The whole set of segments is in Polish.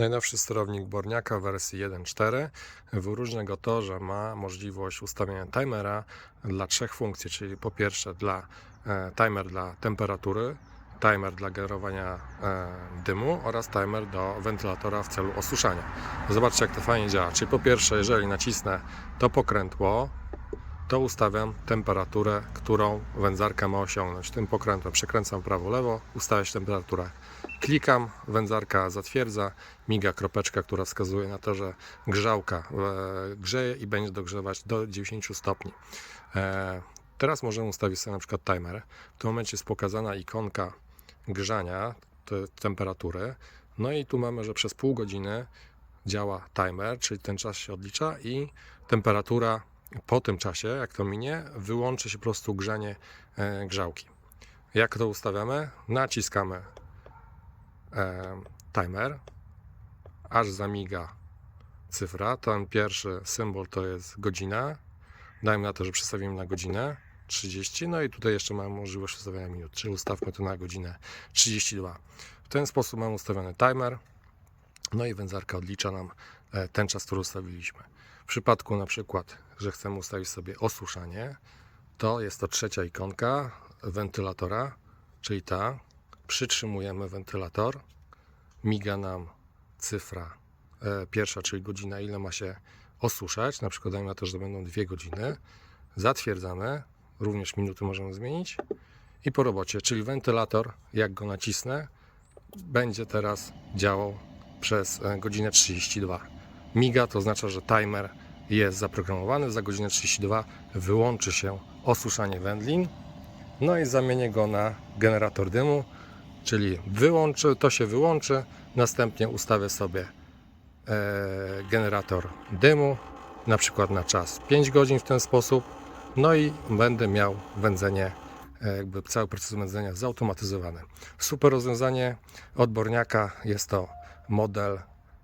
Najnowszy sterownik Borniaka w wersji 1.4 wyróżnia go to, że ma możliwość ustawienia timera dla trzech funkcji, czyli po pierwsze dla e, timer dla temperatury, timer dla generowania e, dymu oraz timer do wentylatora w celu osuszania. Zobaczcie jak to fajnie działa. Czyli po pierwsze, jeżeli nacisnę to pokrętło, to ustawiam temperaturę, którą wędzarka ma osiągnąć. Tym pokrętłem przekręcam prawo-lewo, ustawia się temperaturę. Klikam, wędzarka zatwierdza, miga kropeczka, która wskazuje na to, że grzałka e, grzeje i będzie dogrzewać do 90 stopni. E, teraz możemy ustawić sobie na przykład timer. W tym momencie jest pokazana ikonka grzania, temperatury. No i tu mamy, że przez pół godziny działa timer, czyli ten czas się odlicza i temperatura po tym czasie, jak to minie, wyłączy się po prostu grzanie e, grzałki. Jak to ustawiamy? Naciskamy e, timer, aż zamiga cyfra. Ten pierwszy symbol to jest godzina. Dajmy na to, że przestawimy na godzinę 30. No i tutaj jeszcze mamy możliwość ustawiania minut, czyli ustawmy to na godzinę 32. W ten sposób mamy ustawiony timer. No i wędzarka odlicza nam e, ten czas, który ustawiliśmy. Przypadku na przykład, że chcemy ustawić sobie osuszanie, to jest to trzecia ikonka wentylatora, czyli ta. Przytrzymujemy wentylator, miga nam cyfra e, pierwsza, czyli godzina, ile ma się osuszać. Na przykład dajmy na to, że to będą dwie godziny. Zatwierdzamy, również minuty możemy zmienić i po robocie, czyli wentylator, jak go nacisnę, będzie teraz działał przez e, godzinę 32. Miga to oznacza, że timer jest zaprogramowany. Za godzinę 32 wyłączy się osuszanie wędlin. No i zamienię go na generator dymu, czyli wyłączy, to się wyłączy. Następnie ustawię sobie e, generator dymu, na przykład na czas 5 godzin w ten sposób. No i będę miał wędzenie, e, jakby cały proces wędzenia zautomatyzowany. Super rozwiązanie odborniaka jest to model,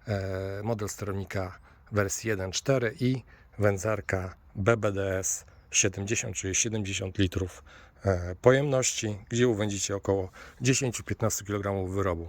e, model sterownika wersji 1.4 i wędzarka BBDS 70, czyli 70 litrów e, pojemności, gdzie uwędzicie około 10-15 kg wyrobu.